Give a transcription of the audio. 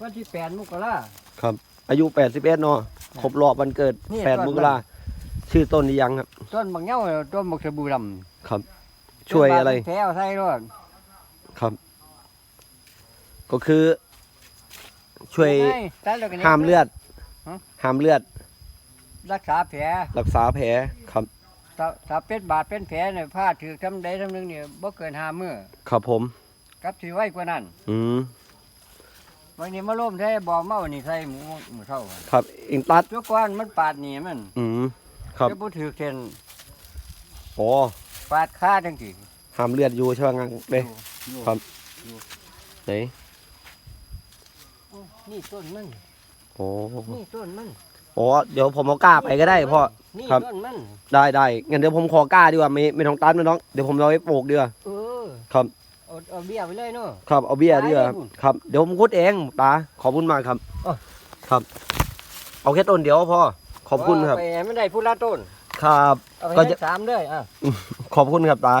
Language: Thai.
วันที่แปดมกรา ครับ อายุแปดสิบเอ็ดเนาะครบรอบวันเกิดนี่แปดต้นมกราชื่อต้นนี้ยังครับ ต้นบางเหย้าต้นบกสะบูดำครับช่วยอะไรแผลเอาใส่รถครับ ก็คือ ช่วยไงตัดแล้วก็นี่ย ห้ามเลือดฮะ ห้ามเลือดรักษาแผลรักษาแผลครับ ถ้าถ้าเป็นบาดเป็นแผลเนี่ยผ้าถือทำใดทำหนึงเนี่ยบ่เกินห้ามื้อครับผม กับสิไว้กว่านั้น อืม วันนี้มาล้มแท้บอกมาวันนี้ใส่หมูหมูเท่าครับเองตัดทุกวันมันปาดหนีมันอืมครับจะบ่ถือเส้นโอ้ปาดขาจังซี่ห้ามเลือดอยู่ใช่ไหมงั้นเลยอยู่ครับไหนโอ้นี่ต้นมันโอ้นี่ต้นมันโอ้เดี๋ยวผมเอากล้าไปก็ได้พ่อนี่ครับต้นมันได้ได้งั้นเดี๋ยวผมขอกล้าดีกว่าไม่ไม่ต้องตัดไม่ต้องเดี๋ยวผมเอาไว้ปลูกดีกว่าเออครับ เอาเอาเบี้ยไปเลยเนาะ ครับเอาเบี้ยดีกว่าได้เลยครับเดี๋ยวผมคุดเองตาขอบคุณมากครับอ๋อครับ เอาแค่ต้นเดียวพอขอบคุณครับเาไปให้มันได้ผู้ละต้น ครับ เอาไปก็ให้จะ สามเลยอะ ขอบคุณครับตา